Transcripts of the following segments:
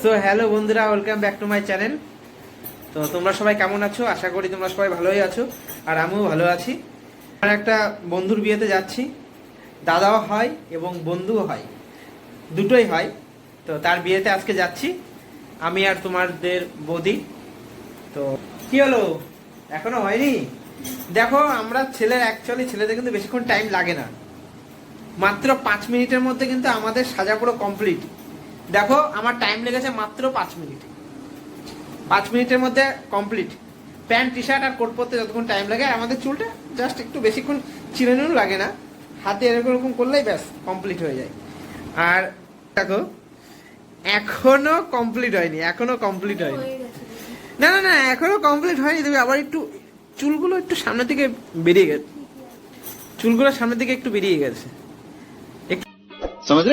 So hello বন্ধুরা welcome back to my channel তো তোমরা সবাই কেমন আছো? আশা করি তোমরা সবাই ভালোই আছো, আর আমিও ভালো আছি। আমার একটা বন্ধুর বিয়েতে যাচ্ছি। দাদাও হয় এবং বন্ধুও হয়। দুটোই হয়। তো তার বিয়েতে আজকে যাচ্ছি। আমি আর তোমাদের বৌদি। তো কি হলো? এখনও হয়নি? দেখো, আমরা ছেলের অ্যাকচুয়ালি ছেলেদের কিন্তু বেশিক্ষণ টাইম লাগে না। মাত্র পাঁচ মিনিটের মধ্যে কিন্তু আমাদের সাজা পুরো কমপ্লিট দেখো আমার টাইম লেগেছে মাত্র পাঁচ মিনিট পাঁচ মিনিটের মধ্যে কমপ্লিট প্যান্ট টি শার্ট আর কোট পরতে যতক্ষণ টাইম লাগে আমাদের চুলটা জাস্ট একটু বেশিক্ষণ চিরানো লাগে না। হাতে এরকম এরকম করলেই ব্যাস কমপ্লিট হয়ে যায়। আর দেখো এখনও কমপ্লিট হয়নি এখনও কমপ্লিট হয়নি। না না না এখনও কমপ্লিট হয়নি তুমি আবার একটু চুলগুলো একটু সামনের দিকে বেরিয়ে গেছে। চুলগুলো সামনের দিকে একটু বেরিয়ে গেছে। একটু সমুদ্র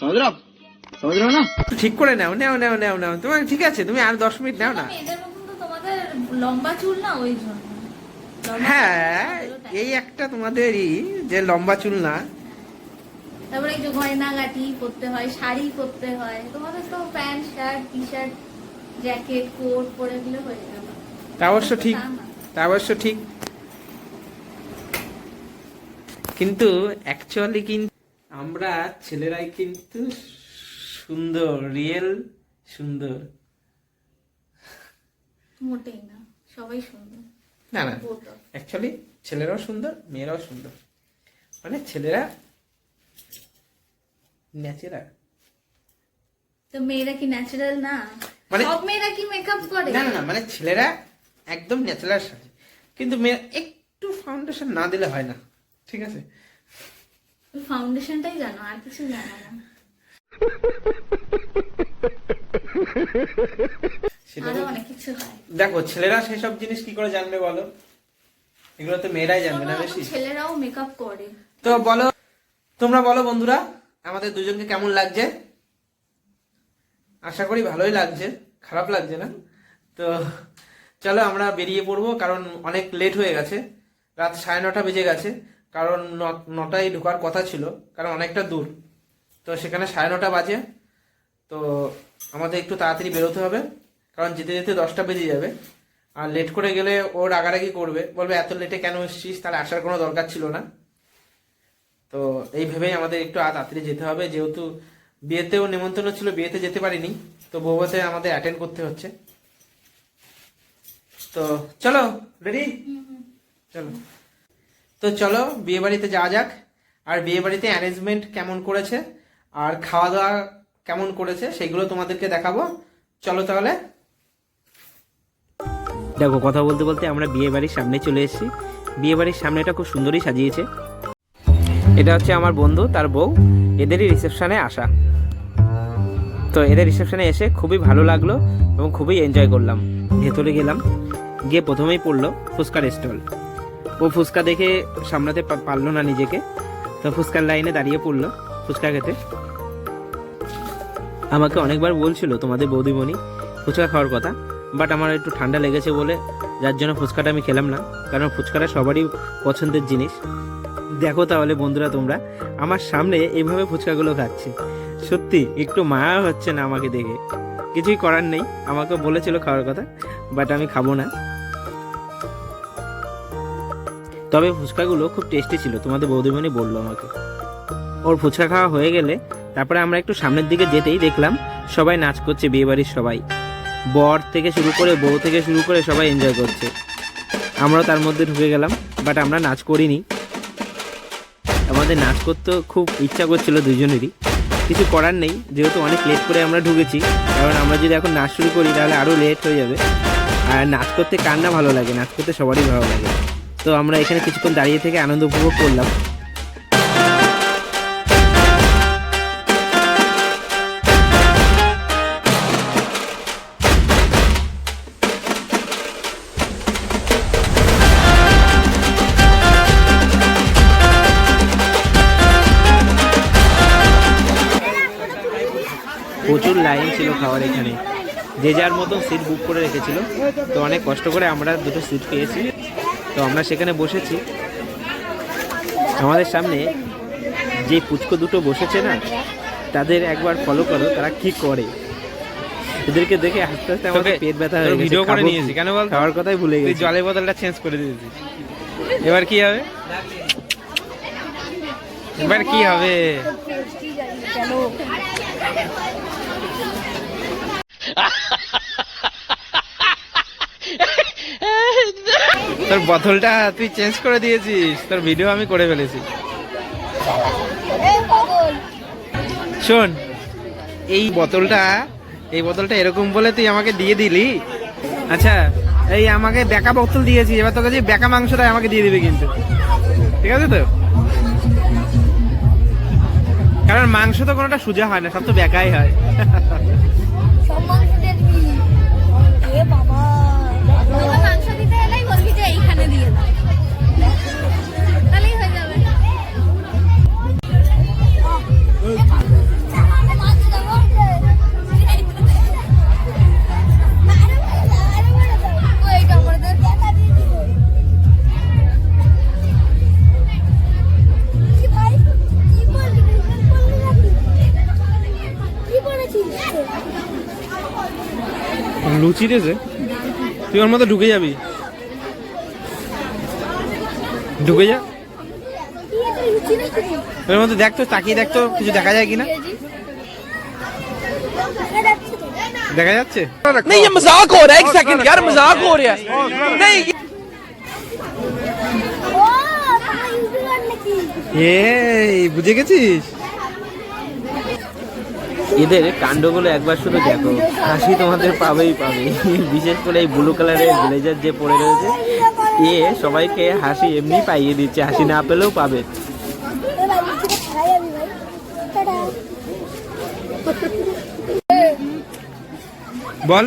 সমাজ ঠিক করে নাও নাও নাও নাও নাও। তোমার ঠিক আছে তুমি আর দশ মিনিট নাও না। লম্বা চুল না ওই জন্য। হ্যাঁ এই একটা তোমাদেরই যে লম্বা চুল না। তারপরে একটু গয়নাগাটি পরতে হয় শাড়ি পরতে হয়। তোমাদের তো pant shirt T shirt jacket coat পরে দিলে হয়ে যাবে। তা অবশ্য ঠিক তা অবশ্য ঠিক। কিন্তু অ্যাকচুয়ালি কিন্তু আমরা ছেলেরাই কিন্তু সুন্দর রিয়েল সুন্দর। মোটেই না সবাই সুন্দর। না না অ্যাকচুয়ালি ছেলেরাও সুন্দর মেয়েরাও সুন্দর। মানে ছেলেরা ন্যাচারাল তো মেয়েরা কি ন্যাচারাল না? মানে- সব মেয়েরা কি মেকআপ করে? না না মানে ছেলেরা একদম ন্যাচারাল সাজে। কিন্তু মেয়ে একটু ফাউন্ডেশন না দিলে হয় না ঠিক আছে? ফাউন্ডেশনটাই জানো আর কিছু জানো না। দেখো ছেলেরা সেসব জিনিস কি করে জানবে বলো? এগুলো তো মেয়েরাই জানবে না বেশি। ছেলেরাও মেকআপ করে। তো বলো তোমরা বলো বন্ধুরা আমাদের দুজনকে কেমন লাগছে? আশা করি ভালোই লাগছে খারাপ লাগছে না। তো চলো আমরা বেরিয়ে পড়ব কারণ অনেক লেট হয়ে গেছে। রাত সাড়ে নটা বেজে গেছে কারণ ন- নটায় ঢোকার কথা ছিল কারণ অনেকটা দূর। তো সেখানে সাড়ে নটা বাজে। তো আমাদের একটু তাড়াতাড়ি বেরোতে হবে, কারণ যেতে যেতে দশটা বেজে যাবে। আর লেট করে গেলে ও রাগারাগি করবে, বলবে, এত লেটে কেন এসছিস? তাহলে আসার কোনো দরকার ছিল না। তো এই ভেবেই আমাদের একটু তাড়াতাড়ি যেতে হবে। যেহেতু বিয়েতেও নিমন্ত্রণ ছিল, বিয়েতে যেতে পারিনি, তো বউভাতে আমাদের অ্যাটেন্ড করতে হচ্ছে। তো চলো রেডি চলো। তো চলো বিয়ে বাড়িতে যাওয়া যাক। আর বিয়ে বাড়িতে অ্যারেঞ্জমেন্ট কেমন করেছে? আর খাওয়া দাওয়া কেমন করেছে সেগুলো তোমাদেরকে দেখাবো। চলো তাহলে। দেখো, কথা বলতে বলতে আমরা বিয়ে বাড়ির সামনে চলে এসেছি। বিয়ে বাড়ির সামনেটা খুব সুন্দরই সাজিয়েছে। এটা হচ্ছে আমার বন্ধু, তার বউ। এদেরই রিসেপশনে আসা। তো এদের রিসেপশনে এসে খুবই ভালো লাগল এবং খুবই এনজয় করলাম। ভেতরে গেলাম, গিয়ে প্রথমেই পড়ল ফুচকার স্টল। ও ফুচকা দেখে সামলাতে পারল না নিজেকে। তো ফুচকার লাইনে দাঁড়িয়ে পড়ল। ফুচকা খেতে। আমাকে অনেকবার বলছিল তোমাদের বৌদিমণি ফুচকা খাওয়ার কথা বাট আমার একটু ঠান্ডা লেগেছে বলে যার জন্য ফুচকাটা আমি খেলাম না, কারণ ফুচকাটা সবারই পছন্দের জিনিস। দেখো তাহলে বন্ধুরা তোমরা, আমার সামনে এইভাবে ফুচকাগুলো খাচ্ছে। সত্যি, একটু মায়া হচ্ছে না আমাকে দেখে। কিছুই করার নেই, আমাকে বলেছিল খাওয়ার কথা বাট আমি খাব না। তবে ফুচকাগুলো খুব টেস্টি ছিল, তোমাদের বৌদিমণি বলল আমাকে। ওর ফুচকা খাওয়া হয়ে গেলে তারপরে আমরা একটু সামনের দিকে যেতেই দেখলাম সবাই নাচ করছে বিয়ে বাড়ির সবাই। বর থেকে শুরু করে বউ থেকে শুরু করে সবাই এনজয় করছে। আমরাও তার মধ্যে ঢুকে গেলাম বাট আমরা নাচ করিনি। আমাদের নাচ করতে খুব ইচ্ছা করছিল দুজনেরই। কিছু করার নেই, যেহেতু অনেক লেট করে আমরা ঢুকেছি, কারণ আমরা যদি এখন নাচ শুরু করি তাহলে আরও লেট হয়ে যাবে। আর নাচ করতে কার না ভালো লাগে? নাচ করতে সবারই ভালো লাগে। তো আমরা এখানে কিছুক্ষণ দাঁড়িয়ে থেকে আনন্দ উপভোগ করলাম। প্রচুর লাইন ছিল খাওয়ার এখানে। যে যার মতো সিট বুক করে রেখেছিল। তো অনেক কষ্ট করে আমরা দুটো সিট পেয়েছি। তো আমরা সেখানে বসেছি। আমাদের সামনে যে পুচকো দুটো বসেছে না তাদের একবার ফলো করো তারা কি করে? এদেরকে দেখে আস্তে আস্তে আমার তোকে- পেট ব্যথা হয়ে গেছে। ভিডিও করে নিয়েছি, কেন বল খাওয়ার কথাই ভুলে গেছি। জলের বোতলটা চেঞ্জ করে দিয়েছি এবার কি হবে? এবার কি হবে? তোর বোতলটা তুই চেঞ্জ করে দিয়েছিস। তোর ভিডিও আমি করে ফেলেছি। শোন, এই বোতলটা এই বোতলটা এরকম বলে তুই আমাকে দিয়ে দিলি? আচ্ছা এই আমাকে বেকা বোতল দিয়েছি এবার তোকে যে বেকা মাংসটা আমাকে দিয়ে দিবি কিন্তু। ঠিক আছে তো? কারণ মাংস তো কোনোটা সোজা হয় না, সব তো বেকাই হয়। লুচি দিয়েছে তুই ওর মধ্যে ঢুকে যাবি ঢুকে যা ওর মধ্যে দেখ তো তাকিয়ে দেখ তো কিছু দেখা যায় কিনা দেখা যাচ্ছে नहीं ये मजाक हो रहा है एक सेकंड यार मजाक हो रहा है नहीं এই বুঝে গেছিস এদের কাণ্ডগুলো একবার শুধু দেখো। হাসি তোমাদের পাবেই পাবে। বিশেষ করে এই ব্লু কালারের ব্লেজার যে পরে রয়েছে, এ সবাইকে হাসি এমনি পাইয়ে দিচ্ছে। হাসি না পেলেও পাবে। বল।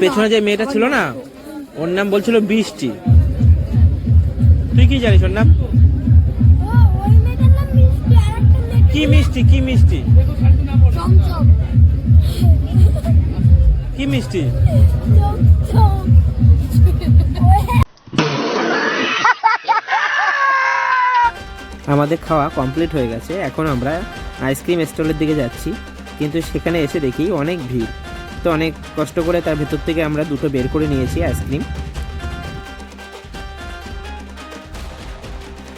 পেছনে যে মেয়েটা ছিল না? ওর নাম বলছিল বৃষ্টি। তুই কি জানিস ওর নাম? কি মিষ্টি কি মিষ্টি? কি মিষ্টি? আমাদের খাওয়া কমপ্লিট হয়ে গেছে। এখন আমরা আইসক্রিম স্টলের দিকে যাচ্ছি। কিন্তু সেখানে এসে দেখি অনেক ভিড়। তো অনেক কষ্ট করে তার ভেতর থেকে আমরা দুটো বের করে নিয়েছি আইসক্রিম।